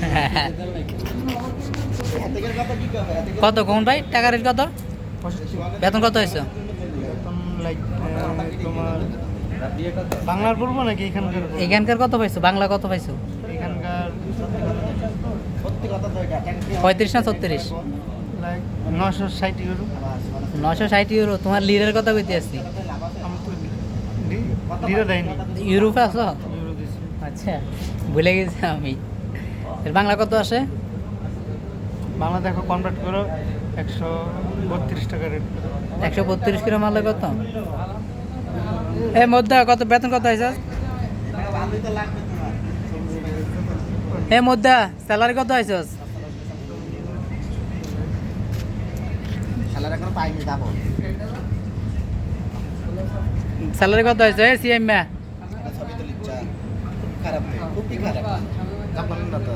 কত কোন ভাই? টাকা রেট কত? বেতন কত হয়েছে? লাইক বাংলার বলব নাকি এখানকার এখানকার কত পাইছো? বাংলা কত পাইছো? এখানকার পঁয়ত্রিশ না ছত্রিশ? নশো ষাট ইউরো নশো ষাট ইউরো তোমার লিরের কথা কইতে আসছি। ইউরোপে আছো? আচ্ছা ভুলে গেছি আমি। এর বাংলা কত আসে? বাংলা দেখো কনভার্ট করো একশো বত্রিশ টাকা রেট একশো বত্রিশ কিলো মারলে কত? এ মধ্যে কত বেতন কত হয়েছে? এ মধ্যে স্যালারি কত হয়েছে? স্যালারি কত হয়েছে? এ সিএম মে খারাপ খুবই খারাপ। তো